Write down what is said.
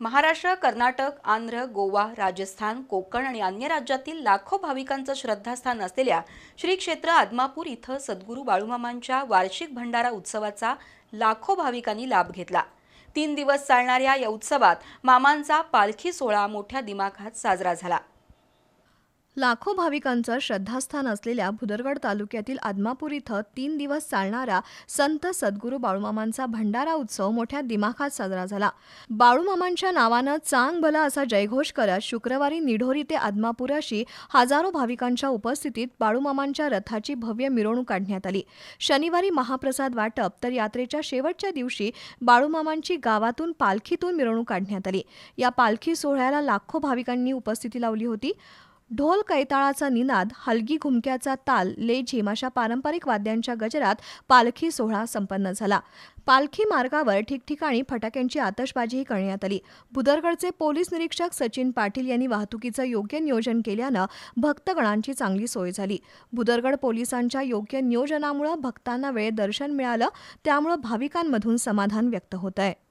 महाराष्ट्र कर्नाटक आंध्र गोवा राजस्थान कोकण आणि अन्य राज्यातील लाखो भाविकांचं श्रद्धास्थान असलेल्या श्री क्षेत्र आदमापूर इथं सद्गुरू बाळूमामांच्या वार्षिक भंडारा उत्सवाचा लाखो भाविकांनी लाभ घेतला. तीन दिवस चालणाऱ्या या उत्सवात मामांचा पालखी सोहळा मोठ्या दिमाखात साजरा झाला. लाखो भाविकांचं श्रद्धास्थान असलेल्या भुदरगड तालुक्यातील आदमापूर इथं तीन दिवस चालणारा संत सद्गुरू बाळूमामांचा भंडारा उत्सव मोठ्या दिमाखात साजरा झाला. बाळूमामांच्या नावानं चांग भला असा जयघोष करत शुक्रवारी निढोरी ते आदमापुराशी हजारो भाविकांच्या उपस्थितीत बाळूमामांच्या रथाची भव्य मिरवणूक काढण्यात आली. शनिवारी महाप्रसाद वाटप तर यात्रेच्या शेवटच्या दिवशी बाळूमामांची गावातून पालखीतून मिरवणूक काढण्यात आली. या पालखी सोहळ्याला लाखो भाविकांनी उपस्थिती लावली होती. ढोल कैताळाचा निनाद हलगी घुमक्याचा ताल लेझिम अशा पारंपरिक वाद्यांच्या गजरात पालखी सोहळा संपन्न झाला. पालखी मार्गावर ठिकठिकाणी फटाक्यांची आतषबाजीही करण्यात आली. भुदरगडचे पोलीस निरीक्षक सचिन पाटील यांनी वाहतुकीचं योग्य नियोजन केल्यानं भक्तगणांची चांगली सोय झाली. भुदरगड पोलिसांच्या योग्य नियोजनामुळे भक्तांना वेळेत दर्शन मिळालं त्यामुळे भाविकांमधून समाधान व्यक्त होत आहे